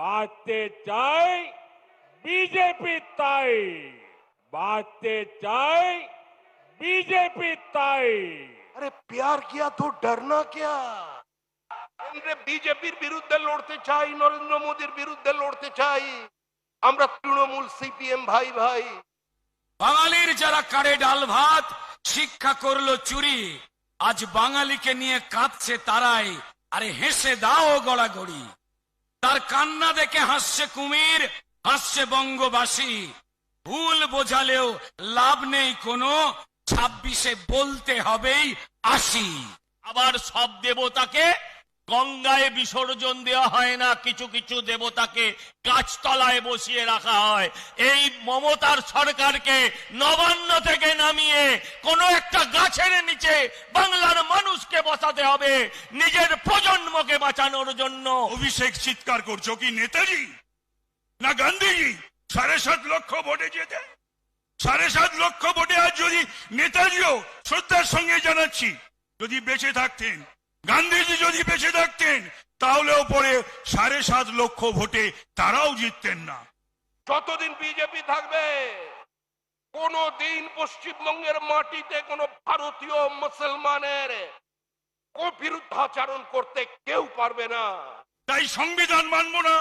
বাঁচতে চাই বিজেপি তাই। বাঁচতে চাই বিজেপি তাই। আরে প্যার কিয়া তো ডরনা क्या কেন্দ্রে বিজেপির বিরুদ্ধে লড়তে চাই নরেন্দ্র মোদীর বিরুদ্ধে লড়তে চাই। আমরা তৃণমূল সিপিএম ভাই ভাই। বাঙালির যারা কারে ডাল ভাত শিক্ষা করল চুরি আজ বাঙালিকে নিয়ে কাঁদছে তারাই। আরে হেসে দাও গড়াগড়ি তার কান্না দেখে হাসছে কুমির, হাসছে বঙ্গবাসী। ভুল বোঝালেও লাভ নেই কোনো, ছাব্বিশে বলতে হবেই আসি আবার সব দেবতাকে গঙ্গায় বিসর্জন দেওয়া হয় না, কিছু কিছু দেবতাকে গাছতলায় বসিয়ে রাখা হয়। এই মমতার সরকারকে নবান্ন থেকে নামিয়ে কোনো একটা গাছের নিচে বাংলার মানুষকে বসাতে হবে, নিজের প্রজন্মকে বাঁচানোর জন্য। অভিষেক চিৎকার করছ কি, নেতাজি? না গান্ধীজি? সাড়ে সাত লক্ষ ভোটে যেতে? সাড়ে সাত লক্ষ ভোটে আজ যদি নেতাজিও শ্রদ্ধার সঙ্গে জানাচ্ছি, যদি বেঁচে থাকতেন গান্ধীজি যদি বেঁচে থাকতেন তাহলেও পরে সাড়ে সাত লক্ষ ভোটে তারাও জিততেন না। যতদিন বিজেপি থাকবে কোন দিন পশ্চিমবঙ্গের মাটিতে কোন ভারতীয় মুসলমানের বিরুদ্ধাচারণ করতে কেউ পারবে না। তাই সংবিধান মানব না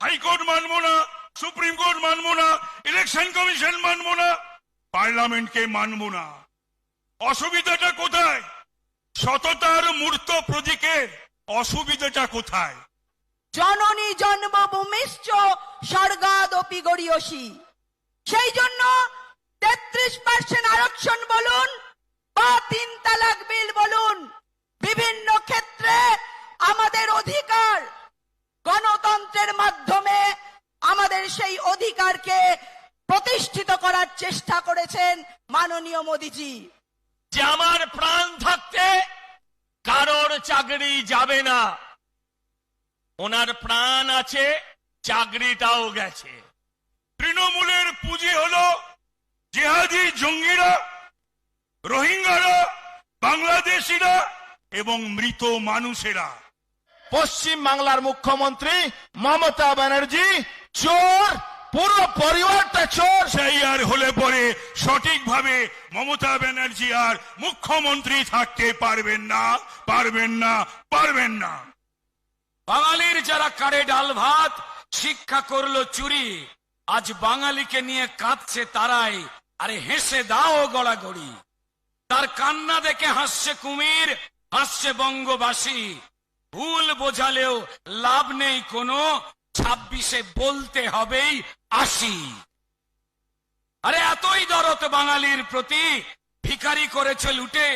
হাইকোর্ট মানব না সুপ্রিম কোর্ট মানব না ইলেকশন কমিশন মানব না পার্লামেন্টকে মানব না। অসুবিধাটা কোথায়? সততার মূর্ত প্রতীকের অসুবিধাটা কোথায়? জননী জন্মভূমিশ্চ স্বর্গাদপি গড়িয়সী। সেই জন্য তেত্রিশ পার্সেন্ট আরক্ষণ বলুন বা তিন তালাক বিল বলুন, বিভিন্ন ক্ষেত্রে আমাদের অধিকার গণতন্ত্রের মাধ্যমে আমাদের সেই অধিকারকে প্রতিষ্ঠিত করার চেষ্টা করেছেন মাননীয় মোদীজি। যে আমার প্রাণ থাকতে কারোর চাকরি যাবে না। ওনার প্রাণ আছে, চাকরিটাও গেছে। তৃণমূলের পুঁজি হলো জেহাদি জঙ্গিরা, রোহিঙ্গারা, বাংলাদেশিরা এবং মৃত মানুষেরা। পশ্চিম বাংলার মুখ্যমন্ত্রী মমতা ব্যানার্জি চোর পুরো পরিবারটা চোর। সেই আর হলে পরে সঠিকভাবে মমতা ব্যানার্জি আর মুখ্যমন্ত্রী থাকতে পারবেন না পারবেন না পারবেন না। বাঙালির যারা কারে ডাল ভাত শিক্ষা করল চুরি আজ বাঙালিকে নিয়ে কাঁদছে তারাই আরে হেসে দাও গড়াগড়ি। তার কান্না দেখে হাসছে কুমির হাসছে বঙ্গবাসী। ভুল বোঝালেও লাভ নেই কোনো ছাব্বিশে বলতে হবেই আসি আরে এতই দরদ বাঙালির প্রতি, ভিখারি করেছে লুটে।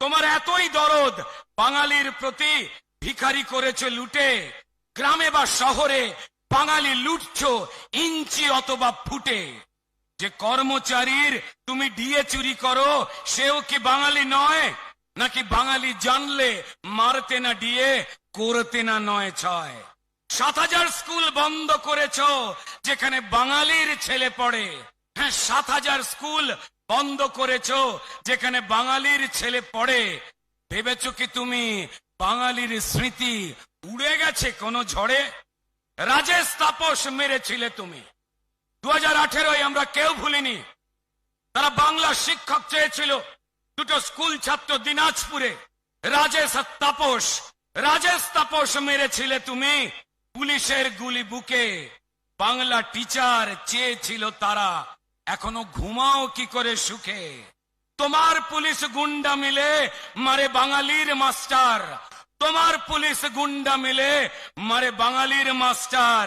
তোমার এতই দরদ বাঙালির প্রতি, ভিখারি করেছে লুটে। গ্রামে বা শহরে বাঙালি লুটছ ইঞ্চি অথবা ফুটে। যে কর্মচারীর তুমি ডিএ চুরি করো, সেও কি বাঙালি নয়? নাকি বাঙালি জানলে মারতে না ডিএ, করতে না নয় ছয়? সাত হাজার স্কুল বন্ধ করেছ, যেখানে বাঙালির ছেলে পড়ে। হ্যাঁ সাত হাজার স্কুল বন্ধ করেছ, যেখানে বাঙালির ছেলে পড়ে। ভেবেছ কি তুমি বাঙালির স্মৃতি উড়ে গেছে কোনো ঝড়ে? রাজেশ তাপস মেরেছিলে তুমি। দু হাজার আমরা কেউ ভুলিনি। তারা বাংলা শিক্ষক চেয়েছিল দুটো স্কুল ছাত্র দিনাজপুরে। রাজেশ তাপস। রাজেশ তাপস মেরেছিলে তুমি। পুলিশের গুলি বুকে বাংলা টিচার চেয়েছিল তারা। এখনও ঘুমাও কি করে সুখে? তোমার পুলিশ গুন্ডা মিলে মারে বাঙালির মাস্টার। তোমার পুলিশ গুন্ডা মিলে মারে বাঙালির মাস্টার।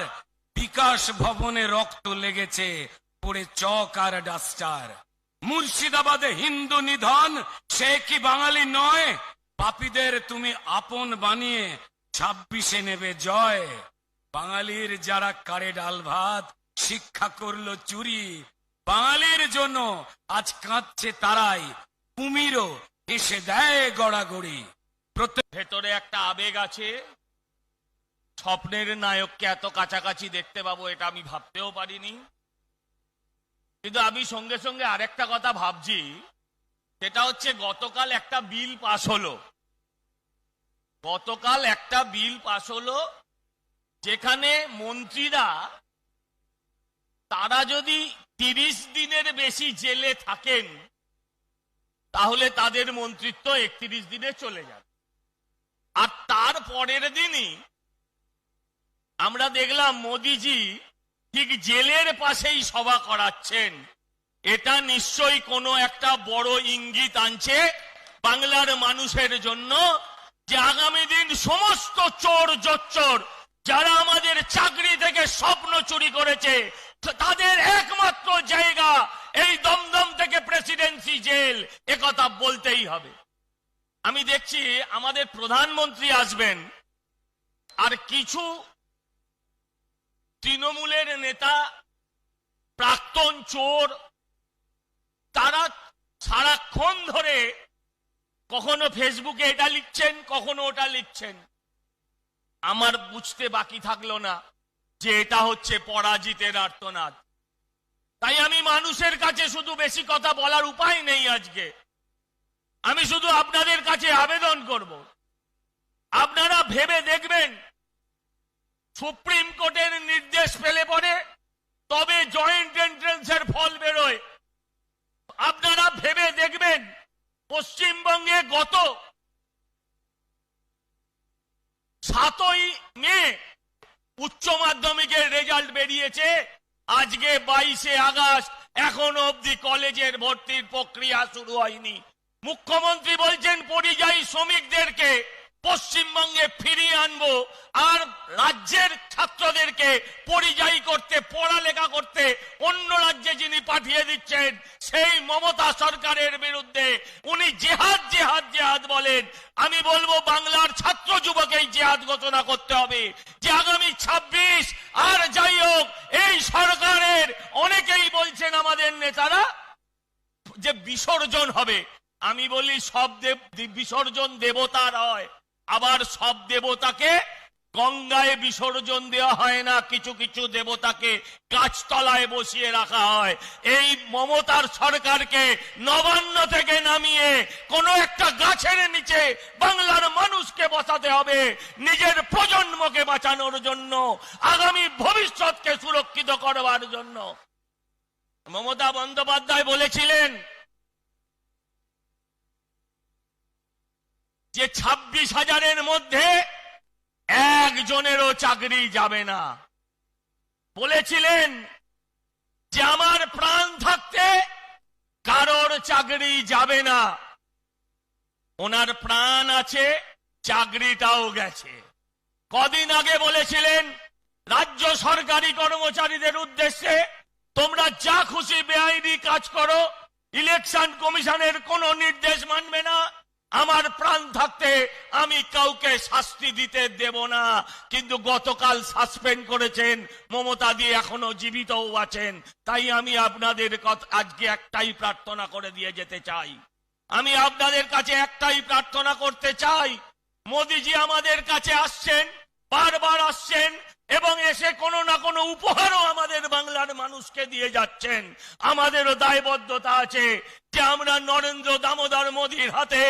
বিকাশ ভবনে রক্ত লেগেছে, পড়ে চক আর ডাস্টার। মুর্শিদাবাদে হিন্দু নিধন, সে কি বাঙালি নয়? পাপীদের তুমি আপন বানিয়ে ছাব্বিশে নেবে জয়। বাঙালির যারা কারে ডাল ভাত, শিক্ষা করল চুরি, বাঙালির জন্য আজ কাঁদছে তারাই, কুমিরও এসে দেয় গড়াগড়ি। প্রত্যেক ভেতরে একটা আবেগ আছে, স্বপ্নের নায়ককে এত কাছাকাছি দেখতে পাবো এটা আমি ভাবতেও পারিনি। কিন্তু আমি সঙ্গে সঙ্গে আরেকটা কথা ভাবছি, সেটা হচ্ছে গতকাল একটা বিল পাস হলো। গতকাল একটা বিল পাস হলো যেখানে মন্ত্রীরা, তারা যদি তিরিশ দিনের বেশি জেলে থাকেন, তাহলে তাদের মন্ত্রিত্ব একত্রিশ দিনে চলে যাবে। আর তার পরের দিনই আমরা দেখলাম মোদিজি ঠিক জেলের পাশেই সভা করাচ্ছেন। এটা নিশ্চয়ই কোনো একটা বড় ইঙ্গিত আনছে বাংলার মানুষের জন্য যে আগামী দিন সমস্ত চোর জচ্চর যারা আমাদের চাকরি থেকে স্বপ্ন চুরি করেছে, তাদের একমাত্র জায়গা এই দমদম থেকে প্রেসিডেন্সি জেল। একথা বলতেই হবে। আমি দেখছি আমাদের প্রধানমন্ত্রী আসবেন, আর কিছু তৃণমূলের নেতা, প্রাক্তন চোর, তারা সারাক্ষণ ধরে কখনো ফেসবুকে এটা লিখছেন, কখনো ওটা লিখছেন। আমার বুঝতে বাকি থাকল না যে এটা হচ্ছে পরাজিতের আর্তনাদ। তাই আমি মানুষের কাছে শুধু বেশি কথা বলার উপায় নেই আজকে। আমি শুধু আপনাদের কাছে আবেদন করব। আপনারা ভেবে দেখবেন, সুপ্রিম কোর্টের নির্দেশ পেলে পরে তবে জয়েন্ট এন্ট্রেন্সের ফল বেরোয়। আপনারা ভেবে দেখবেন, পশ্চিমবঙ্গে গত সাতই মে উচ্চ মাধ্যমিকের রেজাল্ট বেরিয়েছে। আজকে বাইশে আগস্ট, এখন অবধি কলেজের ভর্তির প্রক্রিয়া শুরু হয়নি। মুখ্যমন্ত্রী বলছেন, পরিযায়ী শ্রমিকদেরকে পশ্চিমবঙ্গে ফিরিয়ে আনব আর রাজ্যের ছাত্রদেরকে পরিযায়ী করতে, পড়ালেখা করতে অন্য রাজ্যে যিনি পাঠিয়ে দিচ্ছেন, সেই মমতা সরকারের বিরুদ্ধে উনি জেহাদ জেহাদ জেহাদ বলেন। আমি বলব, বাংলার ছাত্র যুবকেই জেহাদ ঘোষণা করতে হবে যে আগামী ছাব্বিশ, আর যাই হোক, এই সরকারের অনেকেই বলছেন আমাদের নেতারা যে বিসর্জন হবে। আমি বলি সব দেব বিসর্জন দেবতার হয়। আবার সব দেবতাকে গঙ্গায় বিসর্জন দেওয়া হয় না, কিছু কিছু দেবতাকে গাছতলায় বসিয়ে রাখা হয়। এই মমতার সরকারকে নবান্ন থেকে নামিয়ে কোন একটা গাছের নিচে বাংলার মানুষকে বসাতে হবে, নিজের প্রজন্মকে বাঁচানোর জন্য, আগামী ভবিষ্যৎকে সুরক্ষিত করবার জন্য। মমতা বন্দ্যোপাধ্যায় বলেছিলেন যে ছাব্বিশ হাজারের মধ্যে একজনেরও চাকরি যাবে না। বলেছিলেন যে আমার প্রাণ থাকতে কারোর চাকরি যাবে না। ওনার প্রাণ আছে, চাকরিটাও গেছে। কদিন আগে বলেছিলেন, রাজ্য সরকারি কর্মচারীদের উদ্দেশ্যে তোমরা যা খুশি বেআইনি কাজ করো, ইলেকশন কমিশনের কোনো নির্দেশ মানবে না। আমার প্রাণ থাকতে আমি কাউকে শাস্তি দিতে দেব না। কিন্তু গতকাল সাসপেন্ড করেছেন, মমতা দিয়ে এখনও জীবিতও আছেন। তাই আমি আপনাদের আজকে একটাই প্রার্থনা করে দিয়ে যেতে চাই। আমি আপনাদের কাছে একটাই প্রার্থনা করতে চাই। মোদিজি আমাদের কাছে আসছেন, বারবার আসছেন এবং এসে কোনো না কোনো উপহারও আমাদের বাংলার মানুষকে দিয়ে যাচ্ছেন। আমাদেরও দায়বদ্ধতা আছে যে আমরা নরেন্দ্র দামোদর মোদীর হাতে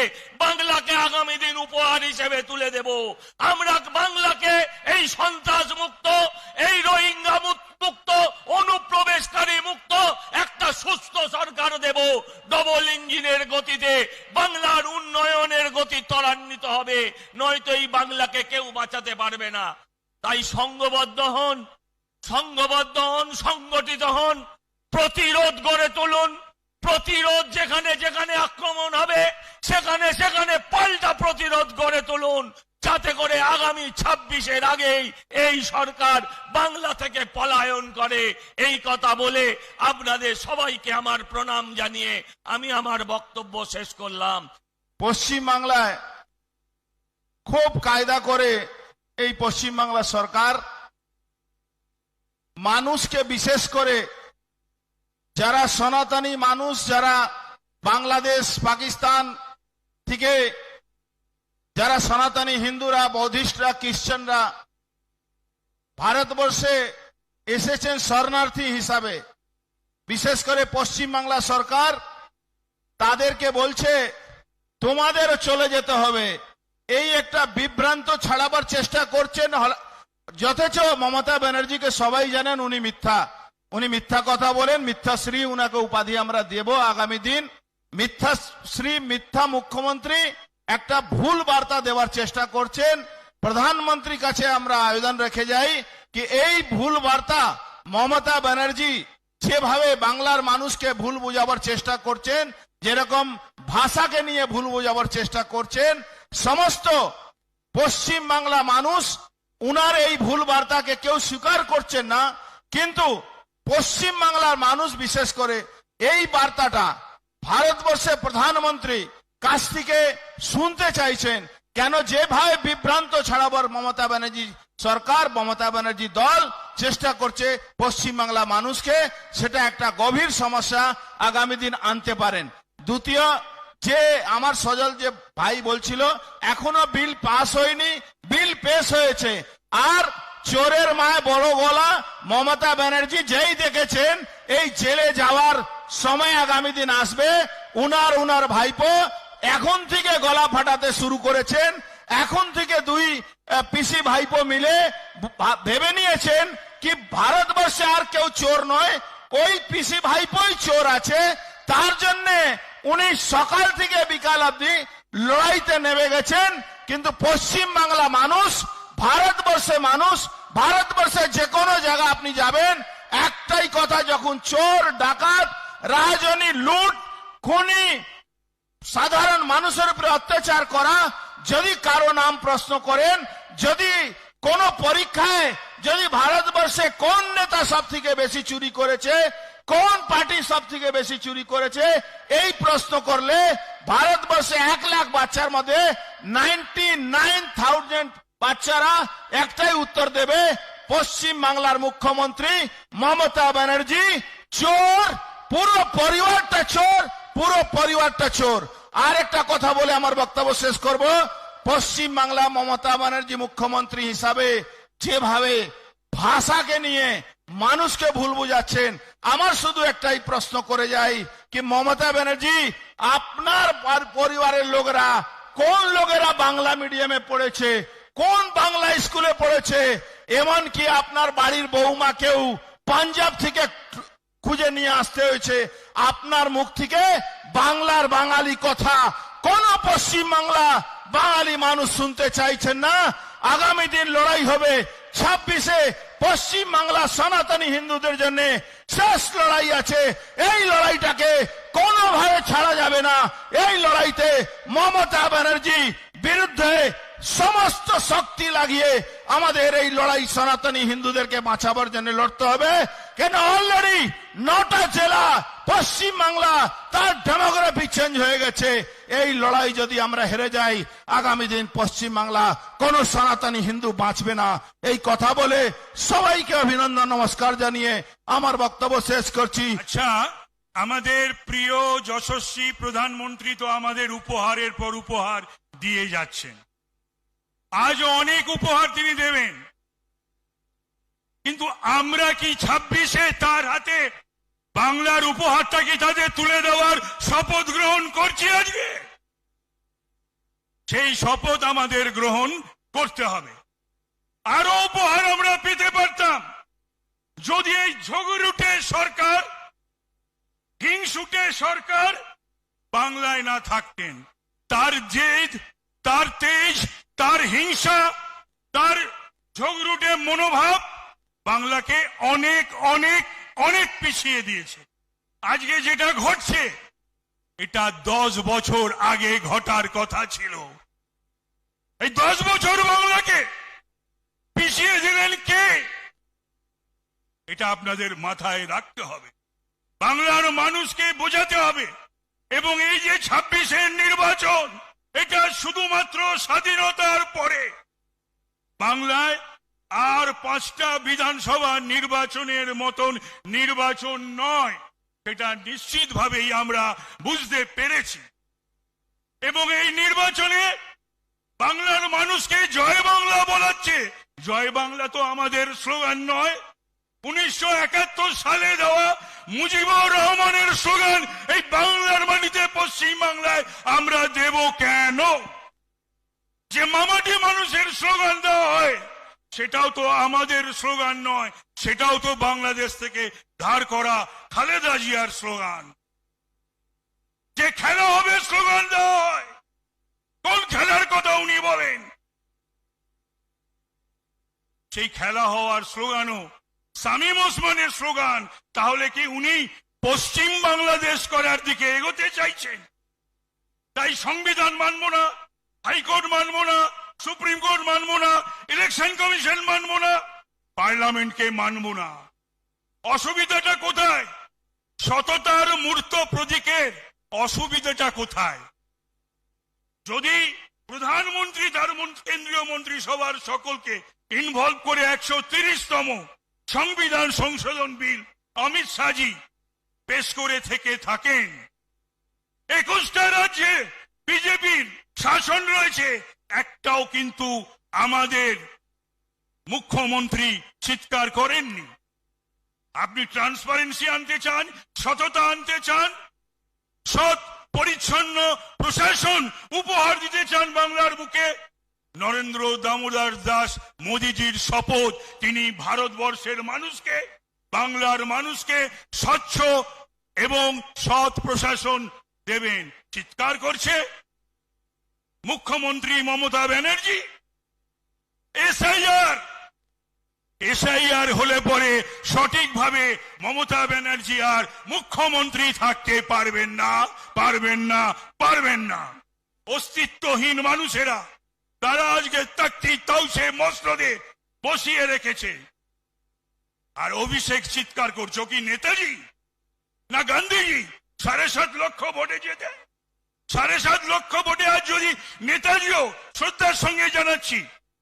বাংলাকে আগামী দিন উপহার হিসেবে তুলে দেব। আমরা বাংলাকে এই সন্ত্রাস মুক্ত এই রোহিঙ্গা মুক্ত, অনুপ্রবেশকারী মুক্ত একটা সুস্থ সরকার দেব। ডবল ইঞ্জিনের গতিতে বাংলার উন্নয়নের গতি ত্বরান্বিত হবে, নয়তো এই বাংলাকে কেউ বাঁচাতে পারবে না। তাই সংঘবদ্ধ হন সংঘবদ্ধ হন, সংগঠিত হন, প্রতিরোধ গড়ে তুলুন, প্রতিরোধ যেখানে যেখানে আক্রমণ হবে, সেখানে সেখানে পাল্টা প্রতিরোধ গড়ে তুলুন, যাতে করে আগামী ছাব্বিশের আগেই এই সরকার বাংলা থেকে পলায়ন করে। এই কথা বলে আপনাদের সবাইকে আমার প্রণাম জানিয়ে আমি আমার বক্তব্য শেষ করলাম। পশ্চিম বাংলায় খুব কায়দা করে এই পশ্চিম বাংলা সরকার মানুষকে বিশেষ করে যারা সনাতনী মানুষ, যারা বাংলাদেশ, পাকিস্তান থেকে যারা সনাতনী হিন্দুরা, বৌদ্ধিস্টরা, খ্রিস্টানরা ভারতবর্ষে এসেছেন শরণার্থী হিসাবে, বিশেষ করে পশ্চিম বাংলা সরকার তাদেরকে বলছে, তোমাদেরও চলে যেতে হবে। এই একটা বিভ্রান্ত ছাড়াবার চেষ্টা করছেন যথেচ মমতা ব্যানার্জিকে সবাই জানেন উনি মিথ্যা। উনি মিথ্যা কথা বলেন মিথ্যাশ্রী উনাকে উপাধি আমরা দেব আগামী দিন। মিথ্যাশ্রী মিথ্যা মুখ্যমন্ত্রী একটা ভুল বার্তা দেওয়ার চেষ্টা করছেন। প্রধানমন্ত্রীর কাছে আমরা আবেদন রেখে যাই কি এই ভুল বার্তা মমতা ব্যানার্জি যেভাবে বাংলার মানুষকে ভুল বোঝাবার চেষ্টা করছেন, যেরকম ভাষাকে নিয়ে ভুল বোঝাবার চেষ্টা করছেন সমস্ত পশ্চিম বাংলা মানুষ উনার এই ভুল বার্তাকে কেউ স্বীকার করছেন না, কিন্তু পশ্চিম বাংলার মানুষ বিশেষ করে এই বার্তাটা ভারতবর্ষের প্রধানমন্ত্রী কাছ থেকে শুনতে চাইছেন, কেন যেভাবে বিভ্রান্ত ছড়াবার মমতা ব্যানার্জি সরকার, মমতা ব্যানার্জি দল চেষ্টা করছে পশ্চিম বাংলা মানুষকে, সেটা একটা গভীর সমস্যা আগামী দিন আনতে পারেন। দ্বিতীয় যে আমার সজল যে ভাই বলছিল, এখনও বিল পাস হয়নি, বিল পেশ হয়েছে। আর চোরের মায় বড় গলা, মমতা ব্যানার্জি যেই দেখেছেন, এই জেলে যাওয়ার সময় আগামী দিন আসবে। উনার উনার ভাইপো এখন থেকে গলা ফাটাতে শুরু করেছেন। এখন থেকে দুই পিসি ভাইপো মিলে ভেবে নিয়েছেন কি ভারতবর্ষে আর কেউ চোর নয়। ওই পিসি ভাইপোই চোর আছে। তার জন্য উনি সকাল থেকে বিকাল অবধি লড়াইতে নেমে গেছেন, কিন্তু পশ্চিম বাংলা মানুষ, ভারতবর্ষে মানুষ, ভারতবর্ষে যে কোনো জায়গা আপনি যাবেন, একটাই কথা, যখন চোর, ডাকাত রাজনী লুট, খুনি, সাধারণ মানুষের উপরে অত্যাচার করা, যদি কারও নাম প্রশ্ন করেন, যদি কোন পরীক্ষায়, যদি ভারতবর্ষে কোন নেতা সব থেকে বেশি চুরি করেছে কোন পার্টি সব থেকে বেশি চুরি করেছে? এই প্রশ্ন করলে ভারতবর্ষে এক লাখ বাচ্চার মধ্যে নাইনটি নাইন থাউজেন্ড বাচ্চারা একটাই উত্তর দেবে, পশ্চিম বাংলার মুখ্যমন্ত্রী মমতা ব্যানার্জি, চোর, পুরো পরিবারটা চোর, পুরো পরিবারটা চোর। আর একটা কথা বলে আমার বক্তব্য শেষ করব। পশ্চিম বাংলা মমতা ব্যানার্জি মুখ্যমন্ত্রী হিসাবে যেভাবে ভাষাকে নিয়ে মানুষকে ভুল বুঝাচ্ছেন। আমার শুধু একটাই প্রশ্ন করে যাই কি মমতা ব্যানার্জি, আপনার পর- পরিবারের লোকেরা কোন লোকেরা বাংলা মিডিয়ামে পড়েছে, কোন বাংলা স্কুলে পড়েছে, এমনকি আপনার বাড়ির বৌমা কেউ পাঞ্জাব থেকে খুঁজে নিয়ে আসতে হয়েছে। আপনার মুখ থেকে বাংলার বাঙালি কথা, কোন পশ্চিম বাংলা বাঙালি মানুষ শুনতে চাইছেন না? আগামী দিন লড়াই হবে, ছাব্বিশে পশ্চিম বাংলা সনাতনী হিন্দুদের জন্য শেষ লড়াই আছে। এই লড়াইটাকে কোনোভাবে ছাড়া যাবে না। এই লড়াইতে মমতা ব্যানার্জি বিরুদ্ধে সমস্ত শক্তি লাগিয়ে আমাদের এই লড়াই সনাতনী হিন্দুদেরকে বাঁচাবার জন্য লড়তে হবে। কেন? অলরেডি নটা জেলা পশ্চিম বাংলা তার ডেমোগ্রাফি চেঞ্জ হয়ে গেছে। এই লড়াই যদি আমরা হেরে যাই, আগামী দিন পশ্চিম বাংলা কোন সনাতনী হিন্দু বাঁচবে না। এই কথা বলে সবাইকে অভিনন্দন, নমস্কার জানিয়ে আমার বক্তব্য শেষ করছি। আচ্ছা আমাদের প্রিয় যশস্বী প্রধানমন্ত্রী তো আমাদের উপহারের পর উপহার দিয়ে যাচ্ছেন। আজ অনেক উপহার তিনি দেবেন। কিন্তু আমরা কি ছাব্বিশে তার হাতে বাংলার উপহারটা কি তাদের তুলে দেওয়ার শপথ গ্রহণ করছি আজকে? সেই শপথ আমাদের গ্রহণ করতে হবে। আরও উপহার আমরা পেতে পারতাম। যদি এই ঝগড়ুটে সরকার, হিংসুটে সরকার বাংলায় না থাকতেন, তার জেদ, তার তেজ তার হিংসা, তার ঝগড়ুটে মনোভাব বাংলাকে অনেক অনেক অনেক পিছিয়ে দিয়েছে। আজকে যেটা ঘটছে, এটা দশ বছর আগে ঘটার কথা ছিল। এই দশ বছর বাংলাকে পিছিয়ে দিলেন কে? এটা আপনাদের মাথায় রাখতে হবে। বাংলার মানুষকে বোঝাতে হবে। এবং এই যে ছাব্বিশের নির্বাচন এটা শুধুমাত্র স্বাধীনতার পরে। বাংলায় আর পাঁচটা বিধানসভা নির্বাচনের মতন নির্বাচন নয়, সেটা নিশ্চিতভাবেই আমরা বুঝতে পেরেছি। এবং এই নির্বাচনে বাংলার মানুষকে জয় বাংলা বলাচ্ছে। জয় বাংলা তো আমাদের স্লোগান নয় উনিশশো একাত্তর সালে দেওয়া মুজিবুর রহমানের স্লোগান, এই বাংলার মাটিতে পশ্চিম বাংলায় আমরা দেব কেন? যে মামাটি মানুষের স্লোগান দেওয়া হয়, সেটাও তো আমাদের স্লোগান নয়, সেটাও তো বাংলাদেশ থেকে ধার করা খালেদা জিয়ার স্লোগান। যে খেলা হবে স্লোগান দেওয়া হয়, কোন খেলার কথা উনি বলেন? সেই খেলা হওয়ার স্লোগানও সামিম ওসমানের স্লোগান, তাহলে কি উনি পশ্চিম বাংলাদেশ করার দিকে এগোতে চাইছেন? তাই সংবিধান মানব না, হাইকোর্ট মানব না, সুপ্রিম কোর্ট মানব না, ইলেকশন কমিশন মানব না, পার্লামেন্টকে মানব না। অসুবিধাটা কোথায়? সততার মূর্ত প্রতীকের অসুবিধাটা কোথায়? যদি প্রধানমন্ত্রী, তার কেন্দ্রীয় মন্ত্রিসভার সকলকে ইনভলভ করে একশো তিরিশতম সংবিধান সংশোধন বিল অমিত শাহজি পেশ করে থেকে থাকেন। একুশটা রাজ্যে বিজেপির শাসন রয়েছে, একটাও কিন্তু আমাদের মুখ্যমন্ত্রী চিৎকার করেননি। আপনি ট্রান্সপারেন্সি আনতে চান, সততা আনতে চান, সৎ, পরিচ্ছন্ন প্রশাসন উপহার দিতে চান বাংলার বুকে নরেন্দ্র দামোদর দাস মোদিজির শপথ। তিনি ভারতবর্ষের মানুষকে, বাংলার মানুষকে স্বচ্ছ এবং সৎ প্রশাসন দেবেন। চিৎকার করছে মুখ্যমন্ত্রী মমতা ব্যানার্জি। এসআইআর। এসআইআর হলে পরে সঠিকভাবে মমতা ব্যানার্জি আর মুখ্যমন্ত্রী থাকতে পারবেন না পারবেন না পারবেন না। অস্তিত্বহীন মানুষেরা। তারা আজকে তাকতি তাউসে মসনদে বসিয়ে রেখেছে। আর অভিষেক চিৎকার করছ কি নেতাজি? না গান্ধীজি? সাড়ে সাত লক্ষ ভোটে যেতে? সাড়ে সাত লক্ষ ভোটে আজ যদি নেতাজিও শ্রদ্ধার সঙ্গে জানাচ্ছি,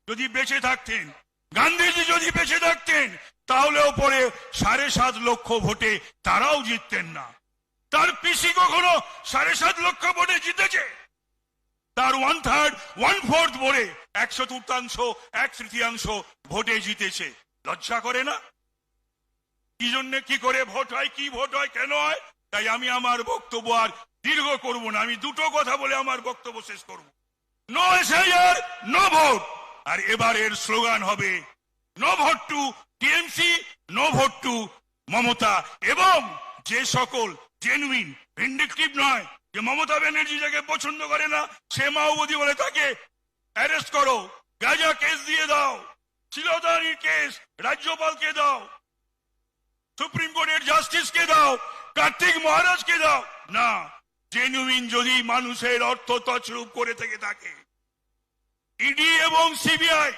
যদি বেঁচে থাকতেন, গান্ধীজি যদি বেঁচে থাকতেন তাহলেও পরে সাড়ে সাত লক্ষ ভোটে তারাও জিততেন না। তার পিসি কখনো সাড়ে সাত লক্ষ ভোটে জিতেছে? তার ওয়ান থার্ড ওয়ান ফোর্থ ভোটে এক চতুর্থাংশ এক তৃতীয়াংশ ভোটে জিতেছে। লজ্জা করে না? কি জন্য কি করে ভোট হয়, কি ভোট হয়, কেন হয়? তাই আমি আমার বক্তব্য আর দীর্ঘ করব না। আমি দুটো কথা বলে আমার বক্তব্য শেষ করব। নো এসআইআর নো ভোট আর এবারের স্লোগান হবে no vote to TMC no vote to Mamata. এবং যে সকল জেনুইন ভিন্ডিকটিভ নয় যে মমতা ব্যানার্জি যাকে পছন্দ করে না, সে মাওবাদী বলে তাকে অ্যারেস্ট করো। গাজা কেস দিয়ে দাও। শিলদারির কেস রাজ্যপালকে দাও। সুপ্রিম কোর্টের জাস্টিসকে দাও। কার্তিক মহারাজকে দাও। না জেনুইন যদি মানুষের অর্থ তছরূপ করে থেকে থাকে। ইডি এবং সিবিআই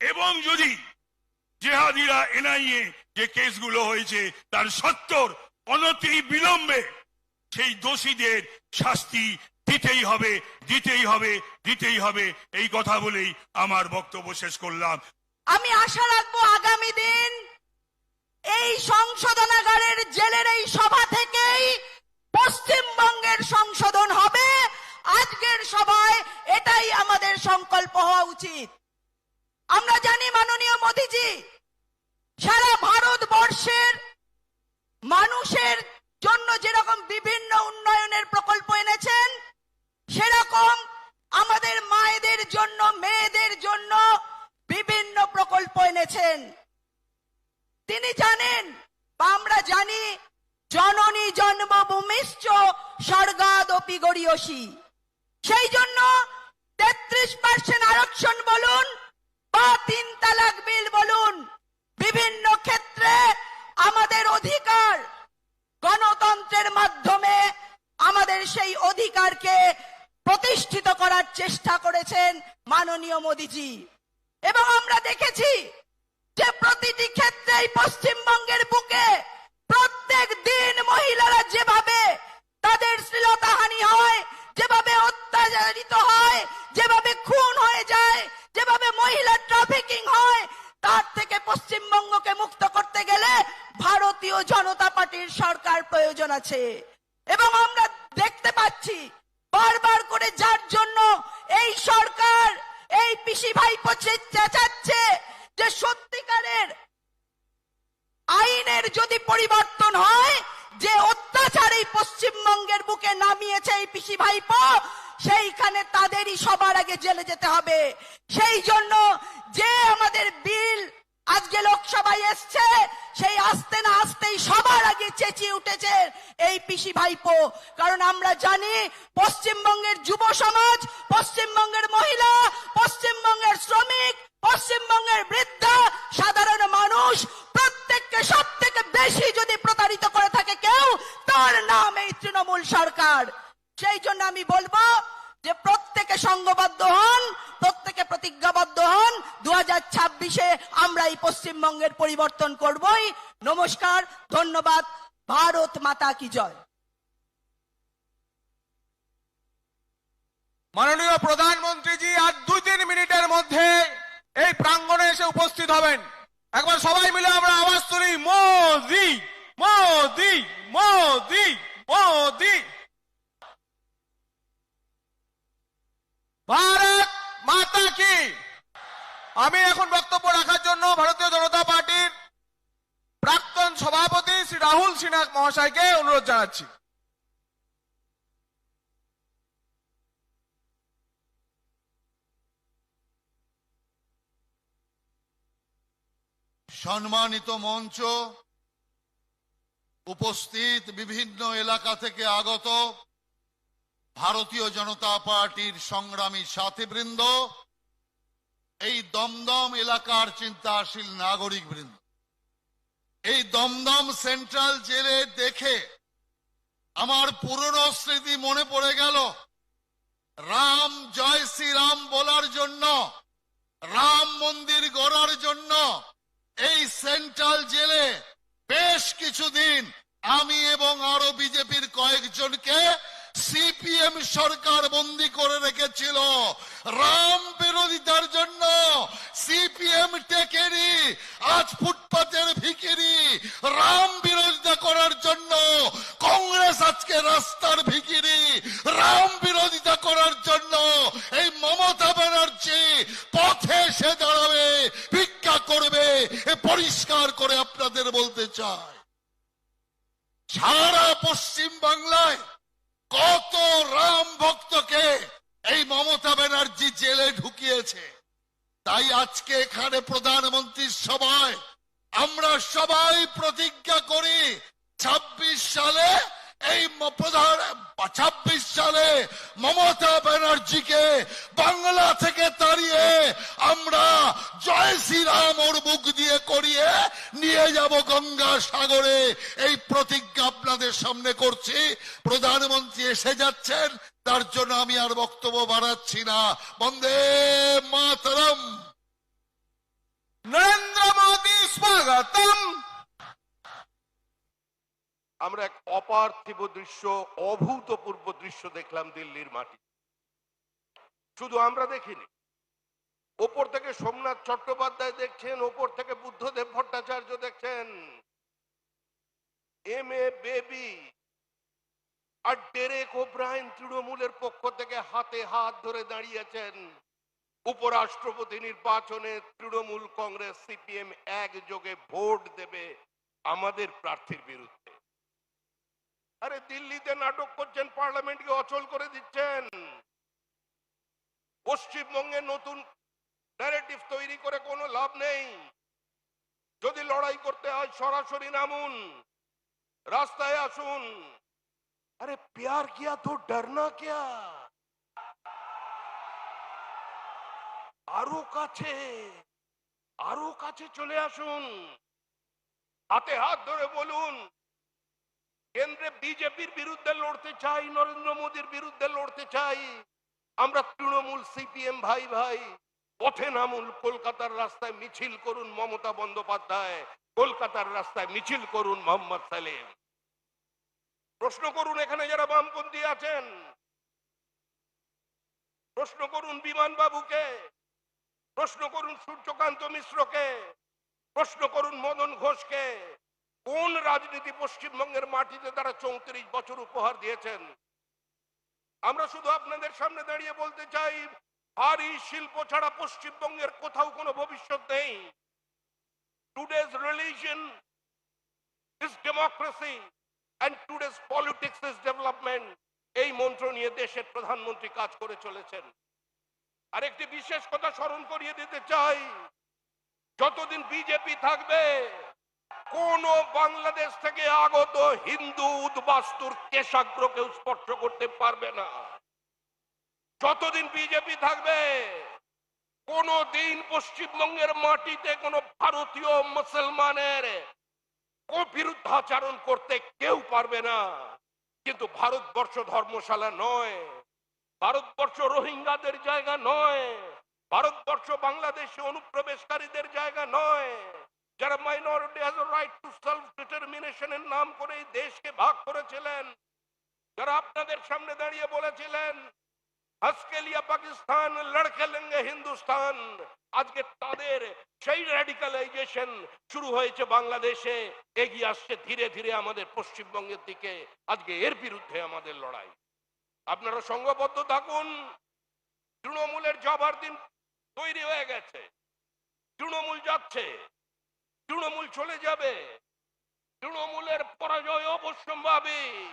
এবং যদি জেহাদিরা এনআইএ যে কেসগুলো হয়েছে, তার সত্তর অনতি বিলম্বে সেই দোষীদের শাস্তি দিতেই হবে দিতেই হবে দিতেই হবে। এই কথা বলেই আমার বক্তব্য শেষ করলাম। আমি আশা রাখব আগামী দিন এই সংশোধনাগারের জেলের এই সভা থেকেই পশ্চিমবঙ্গের সংশোধন হবে। আজকের সভায় এটাই আমাদের সংকল্প হওয়া উচিত। আমরা জানি মাননীয় মোদীজি, সারা ভারতবর্ষের মানুষের জন্য যেরকম বিভিন্ন উন্নয়নের প্রকল্প এনেছেন, সেরকম আমাদের মায়েদের জন্য, মেয়েদের জন্য বিভিন্ন প্রকল্প এনেছেন। তিনি জানেন বা আমরা জানি, জননী জন্মভূমিশ্চ স্বর্গাদপি গড়িয়সী। সেই জন্য তেত্রিশ পার্সেন্ট আরক্ষণ বলুন বা তিন তালাক বিল বলুন, বিভিন্ন ক্ষেত্রে আমাদের অধিকার। গণতন্ত্রের মাধ্যমে আমাদের সেই অধিকারকে প্রতিষ্ঠিত করার চেষ্টা করেছেন মাননীয় মোদীজি। এবং আমরা দেখেছি যে প্রতিটি ক্ষেত্রেই পশ্চিমবঙ্গের বুকে প্রত্যেক দিন মহিলারা যেভাবে তাদের শ্লীলতাহানি হয়, যেভাবে অত্যাচারিত হয়, যেভাবে খুন হয়ে যায়, যেভাবে মহিলা ট্রাফিকিং হয় তার থেকে পশ্চিমবঙ্গকে মুক্ত করতে গেলে ভারতীয় জনতা পার্টির সরকার প্রয়োজন আছে। এবং আমরা দেখতে পাচ্ছি বারবার করে যার জন্য এই সরকার, এই পিসি ভাই চেঁচাচ্ছে যে সত্যিকারের আইনের যদি পরিবর্তন হয়, যে অত্যাচার এই পশ্চিমবঙ্গের বুকে নামিয়েছে এই পিসি ভাইপো সেইখানে তাদেরই সবার আগে জেলে যেতে হবে। সেই জন্য যে আমাদের বিল আজকে লোকসভায় এসছে, সেই আসতে না আসতেই সবার আগে চেঁচিয়ে উঠেছে এই পিসি ভাইপো। কারণ আমরা জানি পশ্চিমবঙ্গের যুব সমাজ, পশ্চিমবঙ্গের মহিলা, পশ্চিমবঙ্গের শ্রমিক, পশ্চিমবঙ্গের বৃদ্ধা, সাধারণ মানুষ, প্রত্যেককে সব থেকে বেশি যদি প্রতারিত করে থাকে কেউ, তার নাম এই তৃণমূল সরকার। সেই জন্য আমি বলব যে প্রত্যেকে সঙ্গবদ্ধ হন, প্রত্যেকে প্রতিজ্ঞাবদ্ধ হন। দু হাজার ছাব্বিশে আমরা এই পশ্চিমবঙ্গের পরিবর্তন করবই। নমস্কার, ধন্যবাদ। ভারত মাতা কি জয়। মাননীয় প্রধানমন্ত্রীজি আর দুই তিন মিনিটের মধ্যে এই প্রাঙ্গণে এসে উপস্থিত হবেন। একবার সবাই মিলে আমরা আওয়াজ তুলি, মোদি মোদি মোদি মোদি। ভারত মাতা কি? আমি এখন বক্তব্য রাখার জন্য ভারতীয় জনতা পার্টির প্রাক্তন সভাপতি শ্রী রাহুল সিনহা মহাশয়কে অনুরোধ জানাচ্ছি। সম্মানিত মঞ্চ, উপস্থিত বিভিন্ন এলাকা থেকে আগত ভারতীয় জনতা পার্টির সংগ্রামী সাথীবৃন্দ, এই দমদম এলাকার চিন্তাশীল নাগরিক বৃন্দ এই দমদম সেন্ট্রাল জেলে দেখে আমার পুরনো স্মৃতি মনে পড়ে গেল। রাম, জয় শ্রীরাম বলার জন্য, রাম মন্দির গড়ার জন্য এই সেন্ট্রাল জেলে বেশ কিছুদিন আমি এবং আরও বিজেপির কয়েকজনকে সিপিএম সরকার বন্দি করে রেখেছিল। রাম বিরোধিতার জন্য সিপিএম টেকেনি, আজ ফুটপাতের ভিকিরি রাম বিরোধিতা করার জন্য কংগ্রেস আজকে রাস্তার ভিকিরি। রাম বিরোধিতা করার জন্য এই মমতা ব্যানার্জি পথে এসে দাঁড়াবে, ভিক্ষা করবে, এ পরিষ্কার করে আপনাদের বলতে চাই। সারা পশ্চিম বাংলায় কত রাম ভক্তকে এই মমতা ব্যানার্জি জেলে ঢুকিয়েছে। তাই আজকে এখানে প্রধানমন্ত্রীর সভায় আমরা সবাই প্রতিজ্ঞা করি, ছাব্বিশ সালে এই প্রধান, ছাব্বিশ সালে মমতা ব্যানার্জিকে বাংলা থেকে তাড়িয়ে আমরা জয় শ্রীরাম ওর মুখ দিয়ে করিয়ে নিয়ে যাব গঙ্গা সাগরে। এই প্রতিজ্ঞা আপনাদের সামনে করছি। প্রধানমন্ত্রী এসে যাচ্ছেন। তার জন্য আমি আর বক্তব্য বাড়াচ্ছি না। বন্দে মাতরম। নরেন্দ্র মোদী স্বাগতম। আমরা এক অপার্থিব দৃশ্য অভূতপূর্ব দৃশ্য দেখলাম দিল্লির মাটি। শুধু আমরা দেখিনি ওপর থেকে সোমনাথ চট্টোপাধ্যায় দেখছেন, ওপর থেকে বুদ্ধদেব ভট্টাচার্য দেখছেন। এম এ বেবি আর ডেরেক ওব্রায়ন তৃণমূলের পক্ষ থেকে হাতে হাত ধরে দাঁড়িয়েছেন উপরাষ্ট্রপতি নির্বাচনে তৃণমূল কংগ্রেস সিপিএম একযোগে ভোট দেবে আমাদের প্রার্থীর বিরুদ্ধে। আরে দিল্লিতে নাটক করছেন, পার্লামেন্টকে অচল করে দিচ্ছেন। পশ্চিমবঙ্গে নতুন ন্যারেটিভ তৈরি করে কোনো লাভ নেই। যদি লড়াই করতে হয়, সরাসরি নামুন, রাস্তায় আসুন। আরে, প্যার কিয়া তো ডরনা ক্যা? আরও কাছে আরও কাছে চলে আসুন। হাতে হাত ধরে বলুন, কেন্দ্রে বিজেপির বিরুদ্ধে লড়তে চাই, নরেন্দ্র মোদীর বিরুদ্ধে লড়তে চাই। আমরা তৃণমূল, সিপিএম, ভাই ভাই পথে নামুন, কলকাতার রাস্তায় মিছিল করুন মমতা বন্দ্যোপাধ্যায়। কলকাতার রাস্তায় মিছিল করুন মোহাম্মদ সালেম। প্রশ্ন করুন এখানে যারা বামপন্থী আছেন। প্রশ্ন করুন বিমান বাবুকে। প্রশ্ন করুন সূর্যকান্ত মিশ্রকে। প্রশ্ন করুন মদন ঘোষকে। কোন রাজনীতি পশ্চিমবঙ্গের মাটিতে তারা চৌত্রিশ বছর উপহার দিয়েছেন? আমরা শুধু আপনাদের সামনে দাঁড়িয়ে বলতে চাই ভারী শিল্প ছাড়া পশ্চিমবঙ্গের কোথাও কোনো ভবিষ্যৎ নেই। Today's religion is democracy and today's politics is development এই মন্ত্র নিয়ে দেশের প্রধানমন্ত্রী কাজ করে চলেছেন। আর একটি বিশেষ কথা স্মরণ করিয়ে দিতে চাই। যতদিন বিজেপি থাকবে, কোন বাংলাদেশ থেকে আগত হিন্দু উদ্বাস্তুর কেশাগ্র কেউ স্পর্শ করতে পারবে না। যতদিন বিজেপি থাকবে কোন দিন পশ্চিমবঙ্গের মাটিতে কোন ভারতীয় মুসলমানের বিরুদ্ধাচরণ করতে কেউ পারবে না। কিন্তু ভারতবর্ষ ধর্মশালা নয়, ভারতবর্ষ রোহিঙ্গাদের জায়গা নয়, ভারতবর্ষ বাংলাদেশে অনুপ্রবেশকারীদের জায়গা নয়, যারা minority has right to self ডিটারমিনেশনের নাম করে দেশকে ভাগ করেছিলেন, যারা আপনাদের সামনে দাঁড়িয়ে বলেছিলেন আজকে লিয়া পাকিস্তান, লড়কে লেঙ্গে হিন্দুস্তান। আজকে তাদের সেই র্যাডিকালাইজেশন শুরু হয়েছে বাংলাদেশে। এগিয়ে আসছে ধীরে ধীরে আমাদের পশ্চিমবঙ্গের দিকে। আজকে এর বিরুদ্ধে আমাদের লড়াই। আপনারা সংঘবদ্ধ থাকুন। তৃণমূলের জবার দিন। তৈরি হয়ে গেছে। তৃণমূল যাচ্ছে। তৃণমূল চলে যাবে। তৃণমূলের পরাজয় অবশ্যম্ভাবী।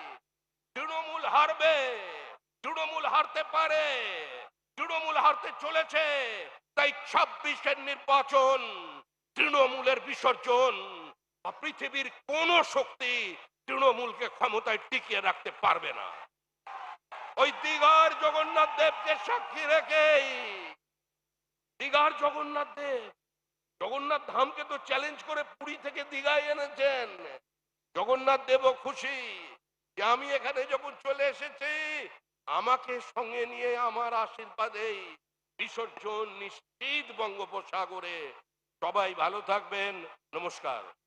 তৃণমূল হারবে। তৃণমূল হারতে পারে, তৃণমূল হারতে চলেছে, তাই ছাব্বিশের নির্বাচন তৃণমূলের বিসর্জন। পৃথিবীর কোন শক্তি তৃণমূলকে ক্ষমতায় টিকিয়ে রাখতে পারবে না। ওই দীঘার জগন্নাথ দেবকে সাক্ষী রেখেই, দীঘার জগন্নাথ দেব, জগন্নাথ ধামকে তো চ্যালেঞ্জ করে পুরী থেকে দীঘায় এনেছেন। জগন্নাথ দেবও খুশি যে আমি এখানে যখন চলে এসেছি আমাকে সঙ্গে নিয়ে আমার আশীর্বাদেই বিসর্জন নিশ্চিত বঙ্গোপসাগরে। সবাই ভালো থাকবেন। নমস্কার।